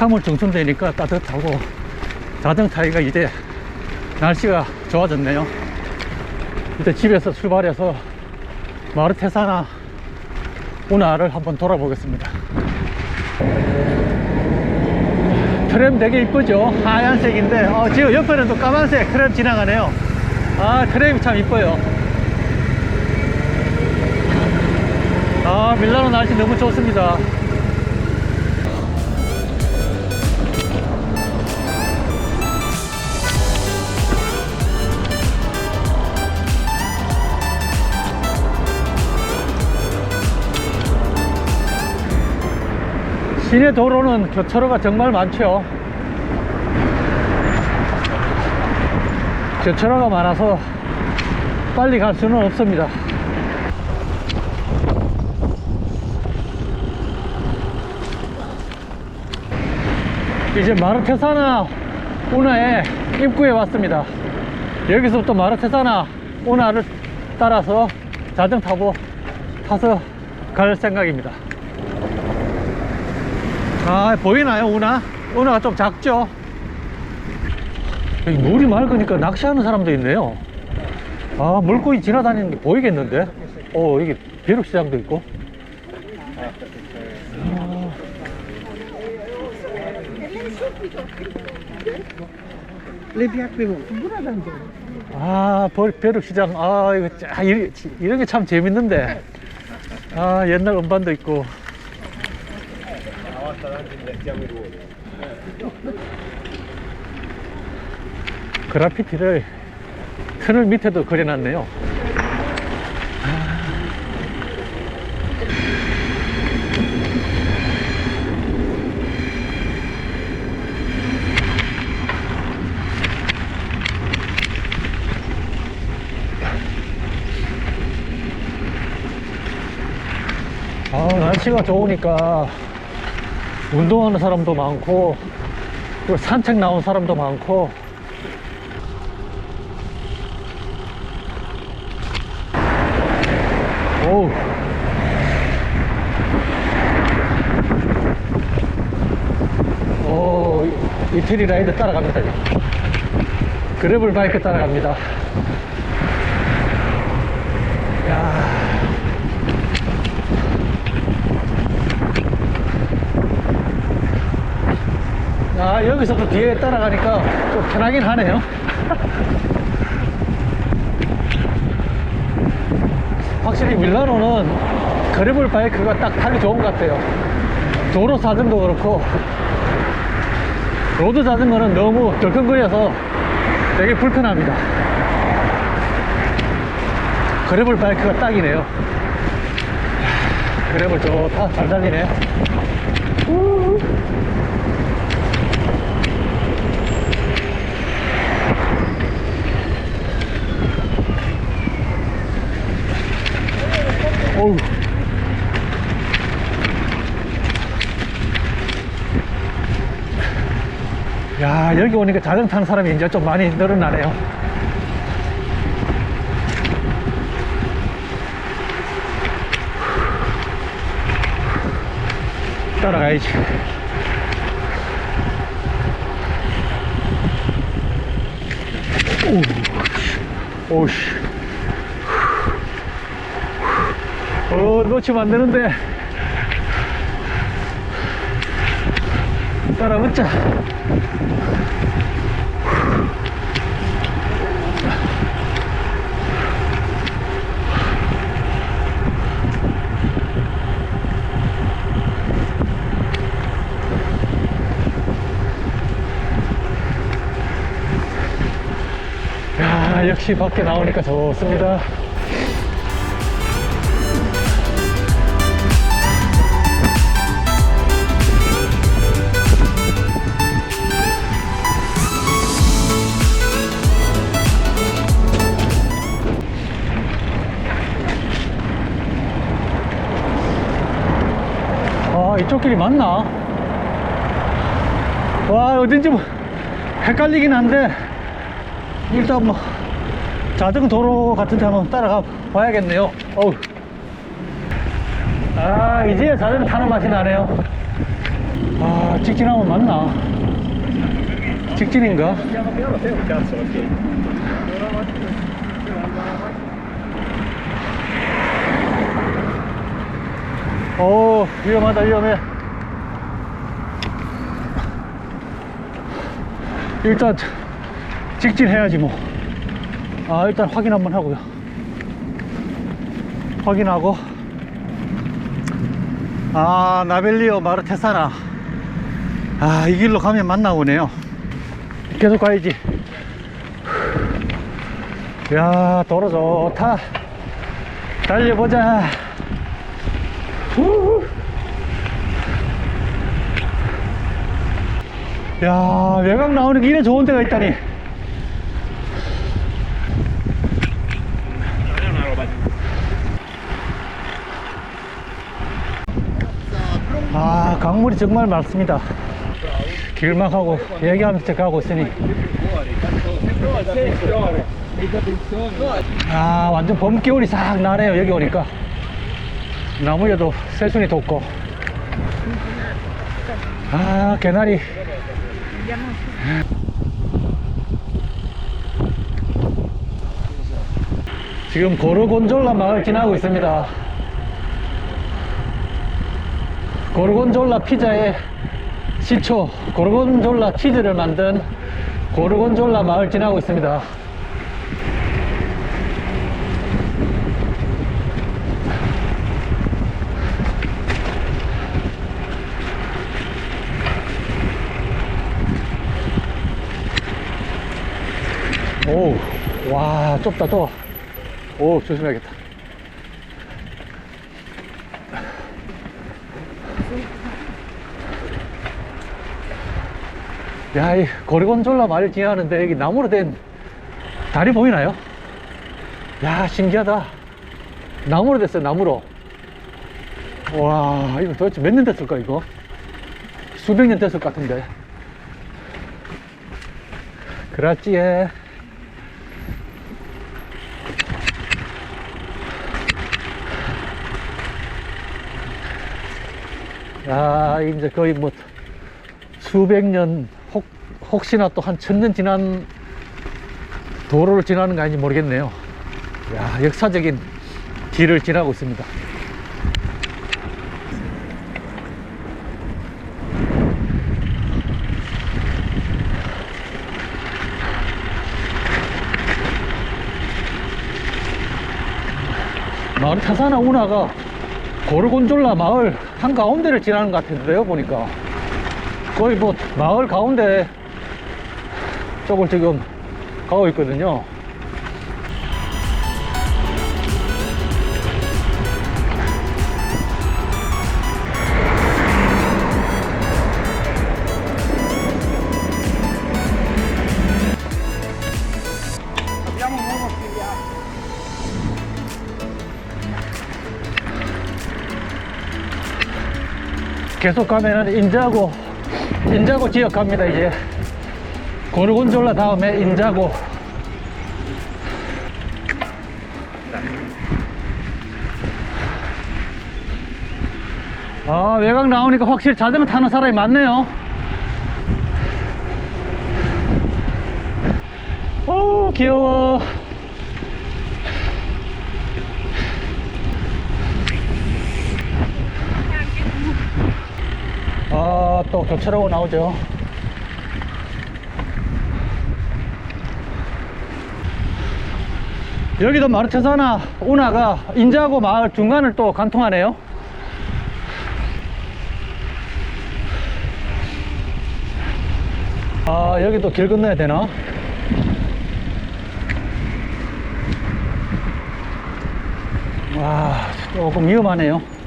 3월 중순 되니까 따뜻하고 타기가 이제 날씨가 좋아졌네요. 이제 집에서 출발해서 마르테사나 운하를 한번 돌아보겠습니다. 트램 되게 이쁘죠? 하얀색인데, 어, 지금 옆에는 또 까만색 트램 지나가네요. 아, 트램이 참 이뻐요. 아, 밀라노 날씨 너무 좋습니다. 시내 도로는 교차로가 정말 많죠. 교차로가 많아서 빨리 갈 수는 없습니다. 이제 마르테사나 운하의 입구에 왔습니다. 여기서부터 마르테사나 운하를 따라서 자전거 타고 타서 갈 생각입니다. 아 보이나요 운하? 운하가 좀 작죠? 여기 물이 맑으니까 낚시하는 사람도 있네요 아 물고기 지나다니는 게 보이겠는데? 어 여기 벼룩시장도 있고 아, 벼룩시장 아 이거 이런 게 참 재밌는데 아 옛날 음반도 있고 그라피티를 터널 밑에도 그려놨네요. 아, 날씨가 좋으니까 운동하는 사람도 많고, 그리고 산책 나온 사람도 많고, 오우. 오, 이- 이태리 라이드 따라갑니다. 그래블 바이크 따라갑니다. 야. 아, 여기서도 뒤에 따라가니까 좀 편하긴 하네요. 확실히 밀라노는 그래블 바이크가 딱 타기 좋은 것 같아요. 도로 자전거 그렇고, 로드 자전거는 너무 덜컹거려서 되게 불편합니다. 그래블 바이크가 딱이네요. 그래블 좋다. 잘 달리네. 어우. 야, 여기 오니까 자전거 타는 사람이 이제 좀 많이 늘어나네요. 따라가야지. 오, 오씨. 어, 놓치면 안 되는데. 따라붙자. 야, 역시 밖에 나오니까 좋습니다. 이쪽 길이 맞나? 와, 어딘지 뭐 헷갈리긴 한데, 일단 뭐, 자전거 도로 같은 데 한번 따라가 봐야겠네요. 어우. 아, 이제 자전거 타는 맛이 나네요. 아, 직진하면 맞나? 직진인가? 오, 위험하다, 위험해. 일단, 직진해야지, 뭐. 아, 일단 확인 한번 하고요. 확인하고. 아, 나벨리오 마르테사나. 아, 이 길로 가면 만나 보네요. 계속 가야지. 야, 도로 좋다. 달려보자. 야, 외곽 나오는 게 이래 좋은 데가 있다니. 아, 강물이 정말 맑습니다. 길막하고 얘기하면서 가고 있으니. 아, 완전 봄 기운이 싹 나네요, 여기 오니까. 나무에도 새순이 돋고. 아, 개나리. 지금 고르곤졸라 마을 지나고 있습니다. 고르곤졸라 피자의 시초, 고르곤졸라 치즈를 만든 고르곤졸라 마을 지나고 있습니다. 오, 와, 좁다, 좁아. 오, 조심해야겠다. 야, 이 고리곤졸라 마을 지나는데 여기 나무로 된 다리 보이나요? 야, 신기하다. 나무로 됐어요, 나무로. 와, 이거 도대체 몇 년 됐을까, 이거? 수백 년 됐을 것 같은데. 그렇지에. 야, 이제 거의 뭐 수백 년, 혹, 혹시나 또 한 천 년 지난 도로를 지나는 거 아닌지 모르겠네요. 야, 역사적인 길을 지나고 있습니다. 마을 타사나 운하가 고르곤졸라 마을 한가운데를 지나는 것 같은데요, 보니까. 거의 뭐 마을 가운데 쪽을 지금 가고 있거든요. 계속 가면은 인자고, 인자고 지역 갑니다, 이제. 고르곤졸라 다음에 인자고. 아, 외곽 나오니까 확실히 자전거 타는 사람이 많네요. 오, 귀여워. 아, 또 교차로가 나오죠. 여기도 마르체사나 운하가 인자고 마을 중간을 또 관통하네요. 아, 여기도 길 건너야 되나? 와, 조금 위험하네요.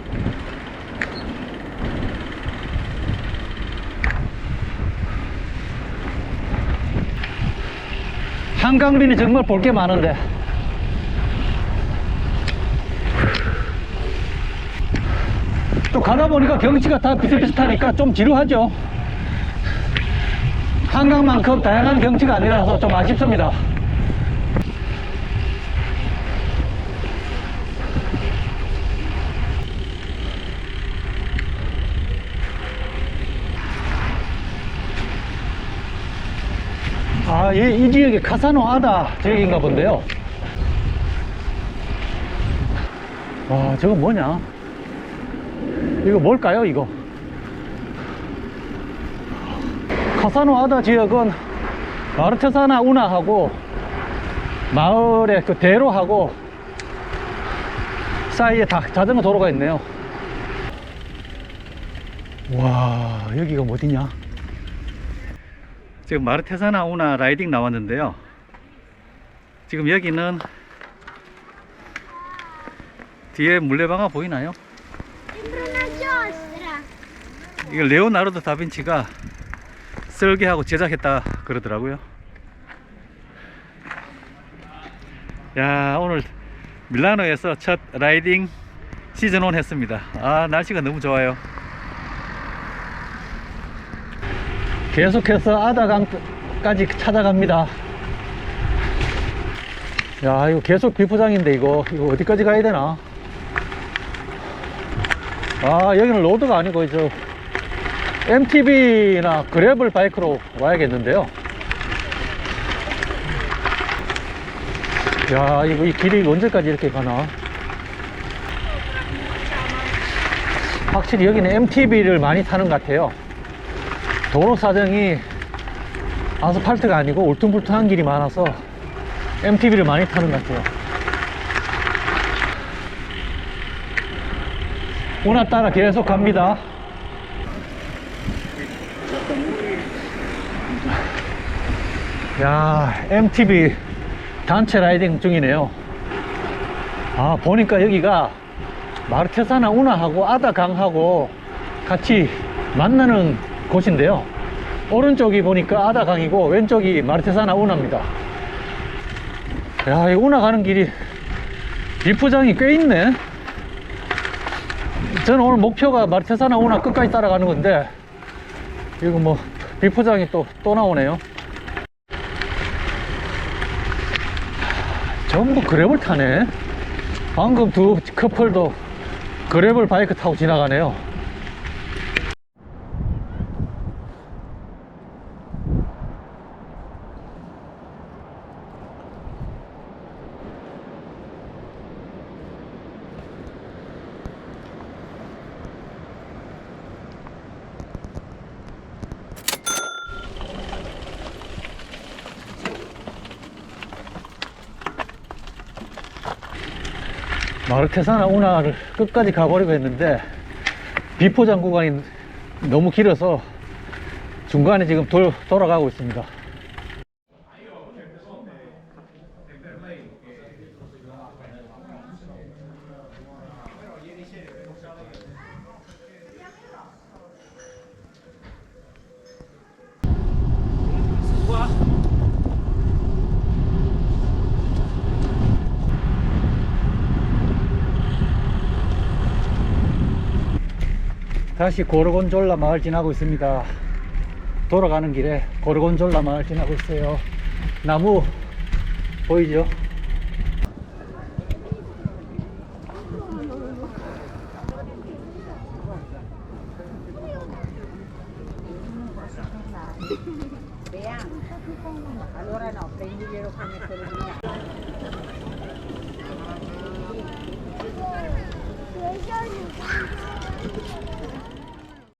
한강변이 정말 볼 게 많은데. 또 가다 보니까 경치가 다 비슷비슷하니까 좀 지루하죠. 한강만큼 다양한 경치가 아니라서 좀 아쉽습니다. 아, 이, 이 지역이 카사노 아다 지역인가 본데요. 와, 저거 뭐냐? 이거 뭘까요, 이거? 카사노 아다 지역은 마르테사나 운하하고 마을의 그 대로하고 사이에 다 자전거 도로가 있네요. 와, 여기가 어디냐? 지금 마르테사나 운하 라이딩 나왔는데요. 지금 여기는 뒤에 물레방아 보이나요? 이걸 레오나르도 다빈치가 설계하고 제작했다 그러더라고요. 야, 오늘 밀라노에서 첫 라이딩 시즌 1 했습니다. 아, 날씨가 너무 좋아요. 계속해서 아다강까지 찾아갑니다. 야, 이거 계속 비포장인데, 이거. 이거 어디까지 가야 되나? 아, 여기는 로드가 아니고, 저, MTB나 그래블 바이크로 와야겠는데요. 야, 이거 이 길이 언제까지 이렇게 가나? 확실히 여기는 MTB를 많이 타는 것 같아요. 도로 사정이 아스팔트가 아니고 울퉁불퉁한 길이 많아서 MTB를 많이 타는 것 같아요. 운하 따라 계속 갑니다. 야, MTB 단체 라이딩 중이네요. 아, 보니까 여기가 마르테사나 운하하고 아다강하고 같이 만나는 곳인데요. 오른쪽이 보니까 아다강이고 왼쪽이 마르테사나 운하입니다. 야, 이 운하 가는 길이 비포장이 꽤 있네. 저는 오늘 목표가 마르테사나 운하 끝까지 따라가는 건데 이거 뭐 비포장이 또, 또 나오네요. 전부 그랩을 타네. 방금 두 커플도 그랩을 바이크 타고 지나가네요. 마르테사나 운하를 끝까지 가보려고 했는데 비포장 구간이 너무 길어서 중간에 지금 돌, 돌아가고 있습니다. 다시 고르곤졸라 마을 지나고 있습니다. 돌아가는 길에 고르곤졸라 마을 지나고 있어요. 나무 보이죠?